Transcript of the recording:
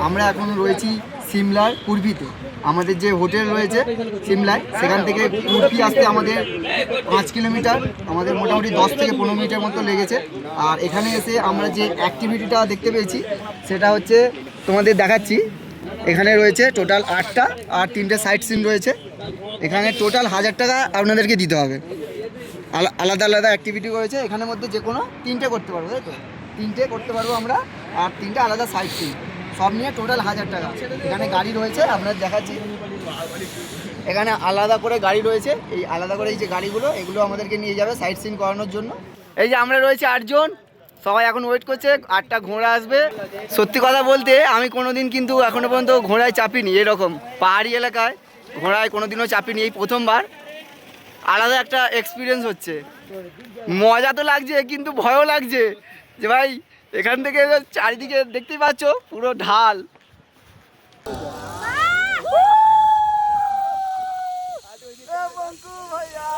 আমরা এখন রয়েছি সিমলার কুর্বিতে আমাদের যে হোটেল রয়েছে সিমলায়, সেখান থেকে কুর্পি আসতে আমাদের পাঁচ কিলোমিটার, আমাদের মোটামুটি দশ থেকে পনেরো মিনিটের মতো লেগেছে। আর এখানে এসে আমরা যে অ্যাক্টিভিটিটা দেখতে পেয়েছি, সেটা হচ্ছে তোমাদের দেখাচ্ছি। এখানে রয়েছে টোটাল আটটা আর তিনটে সাইট সিন রয়েছে। এখানে টোটাল হাজার টাকা আপনাদেরকে দিতে হবে। আলা- আলাদা আলাদা অ্যাক্টিভিটি রয়েছে। এখানের মধ্যে যে কোনো তিনটে করতে পারব, তাই তো? তিনটে করতে পারব আমরা, আর তিনটে আলাদা সাইট সিন সব নিয়ে টোটাল হাজার টাকা। এখানে গাড়ি রয়েছে আপনার দেখাচ্ছি। এখানে আলাদা করে গাড়ি রয়েছে। এই আলাদা করে এই যে গাড়িগুলো, এগুলো আমাদেরকে নিয়ে যাবে সাইট সিন করানোর জন্য। এই যে আমরা রয়েছে আটজন। সবাই এখন ওয়েট করছে, আটটা ঘোড়া আসবে। সত্যি কথা বলতে, আমি কোনোদিন কিন্তু এখনও পর্যন্ত ঘোড়ায় চাপিনি, এরকম। পাহাড়ি এলাকায় ঘোড়ায় কোনোদিনও চাপিনি, এই প্রথমবার। আলাদা একটা এক্সপিরিয়েন্স হচ্ছে। মজা তো লাগছে, কিন্তু ভয়ও লাগছে। যে ভাই এখান থেকে চারিদিকে দেখতে পাচ্ছ পুরো ঢাল। ভাইয়া।